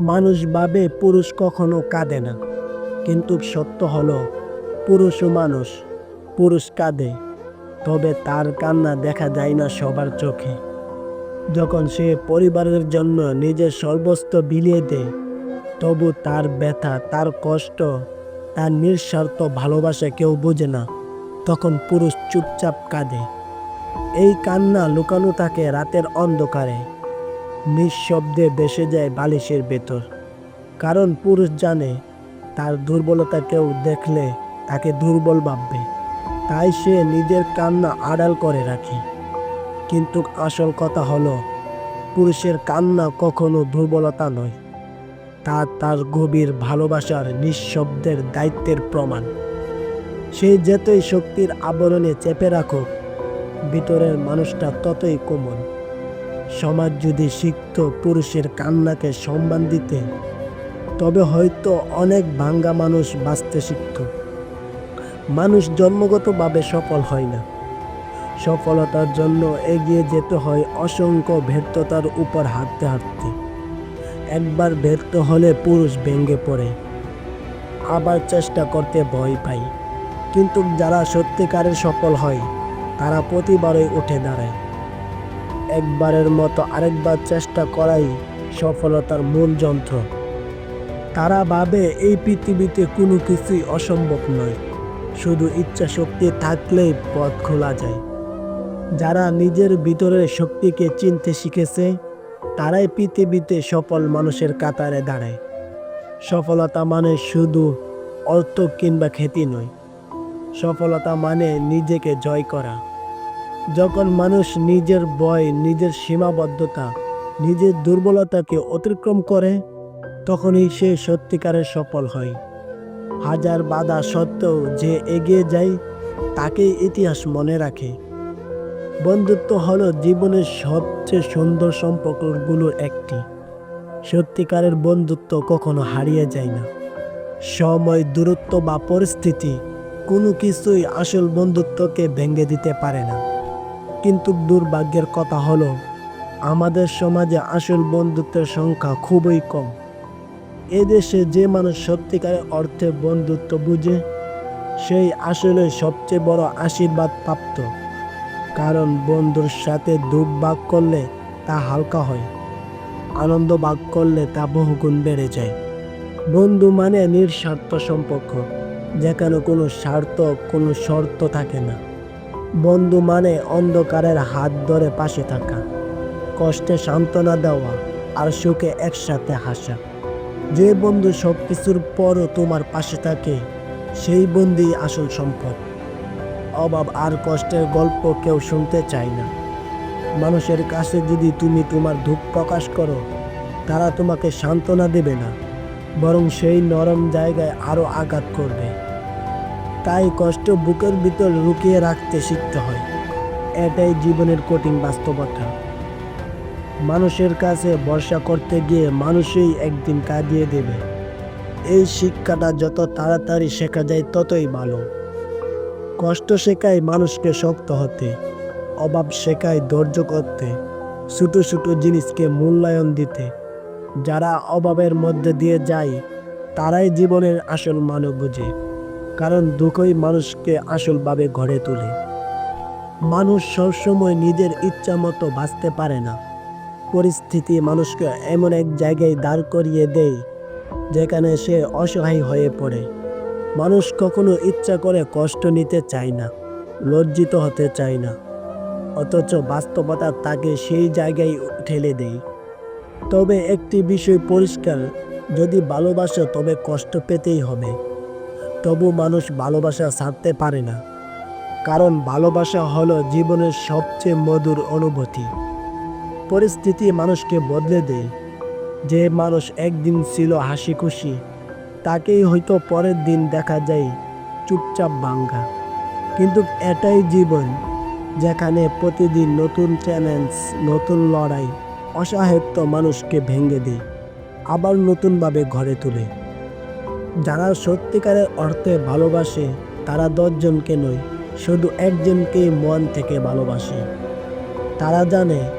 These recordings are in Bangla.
মানুষ ভাবে পুরুষ কখনো কাঁদে না। কিন্তু সত্য হলো পুরুষও মানুষ, পুরুষ কাঁদে, তবে তার কান্না দেখা যায় না সবার চোখে। যখন সে পরিবারের জন্য নিজের সর্বস্ব বিলিয়ে দেয়, তবু তার ব্যথা, তার কষ্ট, তার নিঃস্বার্থ ভালোবাসা কেউ বোঝে না। তখন পুরুষ চুপচাপ কাঁদে। এই কান্না লুকানো থাকে রাতের অন্ধকারে। নিঃশব্দে বেসে যায় বালিশের ভেতর। কারণ পুরুষ জানে, তার দুর্বলতা কেউ দেখলে তাকে দুর্বল ভাববে। তাই সে নিজের কান্না আড়াল করে রাখে। কিন্তু আসল কথা হলো, পুরুষের কান্না কখনো দুর্বলতা নয়। তা তার গভীর ভালোবাসার নিঃশব্দের দায়িত্বের প্রমাণ। সে যতই শক্তির আবরণে চেপে রাখুক, ভিতরের মানুষটা ততই কোমল। সমাজ যদি শিখত পুরুষের কান্নাকে সম্মান দিতে, তবে হয়তো অনেক ভাঙ্গা মানুষ বাঁচতে শিখত মানুষ জন্মগতভাবে সফল হয় না। সফলতার জন্য এগিয়ে যেতে হয় অসংখ্য ব্যর্থতার উপর হাঁটতে হাঁটতে। একবার ব্যর্থ হলে পুরুষ ভেঙে পড়ে। আবার চেষ্টা করতে ভয় পাই কিন্তু যারা সত্যিকারের সফল হয়, তারা প্রতিবারই উঠে দাঁড়ায়। একবারের মতো আরেকবার চেষ্টা করাই সফলতার মূল যন্ত্র। তারা ভাবে এই পৃথিবীতে কোনো কিছুই অসম্ভব নয়, শুধু ইচ্ছা শক্তি থাকলেই পথ খোলা যায়। যারা নিজের ভিতরের শক্তিকে চিনতে শিখেছে, তারাই পৃথিবীতে সফল মানুষের কাতারে দাঁড়ায়। সফলতা মানে শুধু অর্থ কিংবা খ্যাতি নয়, সফলতা মানে নিজেকে জয় করা। যখন মানুষ নিজের বয় নিজের সীমাবদ্ধতা, নিজের দুর্বলতাকে অতিক্রম করে, তখনই সে সত্যিকারের সফল হয়। হাজার বাধা সত্ত্বেও যে এগিয়ে যায়, তাকেই ইতিহাস মনে রাখে। বন্ধুত্ব হলো জীবনের সবচেয়ে সুন্দর সম্পর্কগুলোর একটি। সত্যিকারের বন্ধুত্ব কখনো হারিয়ে যায় না। সময়, দূরত্ব বা পরিস্থিতি কোনো কিছুই আসল বন্ধুত্বকে ভেঙে দিতে পারে না। কিন্তু দুর্ভাগ্যের কথা হলো, আমাদের সমাজে আসল বন্ধুত্বের সংখ্যা খুবই কম। এদেশে যে মানুষ সত্যিকারের অর্থে বন্ধুত্ব বুঝে, সেই আসলে সবচেয়ে বড় আশীর্বাদ প্রাপ্ত। কারণ বন্ধুর সাথে দুঃখ ভাগ করলে তা হালকা হয়, আনন্দ ভাগ করলে তা বহুগুণ বেড়ে যায়। বন্ধু মানে নিঃস্বার্থ সম্পর্ক, যেখানে কোনো স্বার্থ, কোনো শর্ত থাকে না। বন্ধু মানে অন্ধকারের হাত ধরে পাশে থাকা। কষ্টে সান্ত্বনা দেওয়া আর সুখে একসাথে হাসা। যে বন্ধু সব কিছুর পরও তোমার পাশে থাকে, সেই বন্ধুই আসল সম্পদ। অভাব আর কষ্টের গল্প কেউ শুনতে চায় না। মানুষের কাছে যদি তুমি তোমার দুঃখ প্রকাশ করো, তারা তোমাকে সান্ত্বনা দেবে না, বরং সেই নরম জায়গায় আরও আঘাত করবে। তাই কষ্ট বুকের ভিতর লুকিয়ে রাখতে শিখতে হয়। এটাই জীবনের কঠিন বাস্তবতা। মানুষের কাছে ভরসা করতে গিয়ে মানুষই একদিন কাঁদিয়ে দেবে। এই শিক্ষাটা যত তাড়াতাড়ি শেখা যায় ততই ভালো। কষ্ট শেখায় মানুষকে শক্ত হতে, অভাব শেখায় ধৈর্য করতে ছোটো ছোটো জিনিসকে মূল্যায়ন দিতে। যারা অভাবের মধ্যে দিয়ে যায়, তারাই জীবনের আসল মানে বুঝে। কারণ দুঃখই মানুষকে আসলভাবে গড়ে তোলে। মানুষ সবসময় নিজের ইচ্ছা মতো বাঁচতে পারে না। পরিস্থিতি মানুষকে এমন এক জায়গায় দাঁড় করিয়ে দেয়, যেখানে সে অসহায় হয়ে পড়ে। মানুষ কখনো ইচ্ছা করে কষ্ট নিতে চায় না, লজ্জিত হতে চায় না, অথচ বাস্তবতা তাকে সেই জায়গায় ঠেলে দেয়। তবে একটি বিষয় পরিষ্কার, যদি ভালোবাসো তবে কষ্ট পেতেই হবে। তবু মানুষ ভালোবাসা ছাড়তে পারে না। কারণ ভালোবাসা হলো জীবনের সবচেয়ে মধুর অনুভূতি। পরিস্থিতি মানুষকে বদলে দেয়। যে মানুষ একদিন ছিল হাসি খুশি তাকেই হয়তো পরের দিন দেখা যায় চুপচাপ ভাঙ্গা। কিন্তু এটাই জীবন যেখানে প্রতিদিন নতুন চ্যালেঞ্জ, নতুন লড়াই, অসহায়ত্ব মানুষকে ভেঙে দেয়, আবার নতুনভাবে ঘরে তোলে। যারা সত্যিকারের অর্থে ভালোবাসে, তারা দশজনকে নয়, শুধু একজনকেই মন থেকে ভালোবাসে। তারা জানে,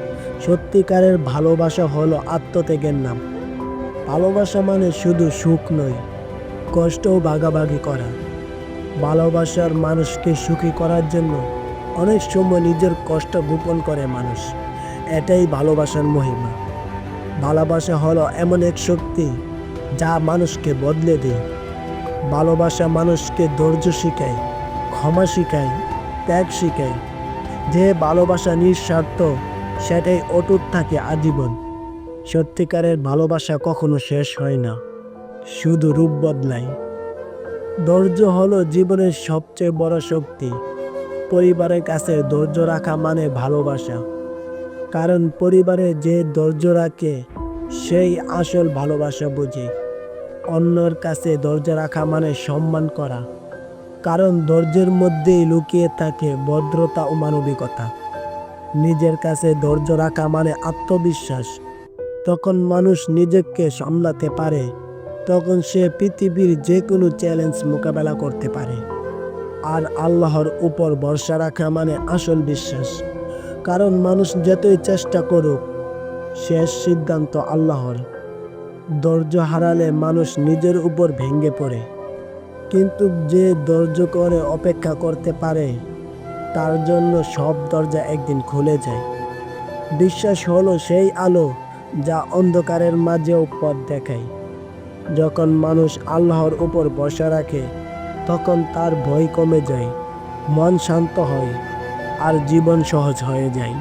সত্যিকারের ভালোবাসা হলো আত্মত্যাগের নাম। ভালোবাসা মানে শুধু সুখ নয় কষ্টও ভাগাভাগি করা। ভালোবাসার মানুষকে সুখী করার জন্য অনেক সময় নিজের কষ্ট গোপন করে মানুষ। এটাই ভালোবাসার মহিমা। ভালোবাসা হলো এমন এক শক্তি যা মানুষকে বদলে দেয়। ভালোবাসা মানুষকে ধৈর্য শিখায়, ক্ষমা শিখায়, ত্যাগ শিখায়। যে ভালোবাসা নিঃস্বার্থ, সেটাই অটুট থাকে আজীবন। সত্যিকারের ভালোবাসা কখনো শেষ হয় না, শুধু রূপ বদলায়। ধৈর্য হলো জীবনের সবচেয়ে বড় শক্তি। পরিবারের কাছে ধৈর্য রাখা মানে ভালোবাসা। কারণ পরিবারে যে ধৈর্য রাখে সেই আসল ভালোবাসা বোঝে। অন্যর কাছে ধৈর্য রাখা মানে সম্মান করা। কারণ ধৈর্যের মধ্যেই লুকিয়ে থাকে ভদ্রতা ও মানবিকতা। নিজের কাছে ধৈর্য রাখা মানে আত্মবিশ্বাস। তখন মানুষ নিজেকে সামলাতে পারে। তখন সে পৃথিবীর যে কোনো চ্যালেঞ্জ মোকাবেলা করতে পারে। আর আল্লাহর উপর ভরসা রাখা মানে আসল বিশ্বাস। কারণ মানুষ যতই চেষ্টা করুক শেষ সিদ্ধান্ত আল্লাহর। ধৈর্য হারালে মানুষ নিজের উপর ভেঙে পড়ে। কিন্তু যে ধৈর্য করে অপেক্ষা করতে পারে, তার জন্য সব দরজা একদিন খুলে যায়। বিশ্বাস হলো সেই আলো যা অন্ধকারের মাঝেও পথ দেখায়। যখন মানুষ আল্লাহর উপর বসা রাখে, তখন তার ভয় কমে যায়, মন শান্ত হয়, আর জীবন সহজ হয়ে যায়।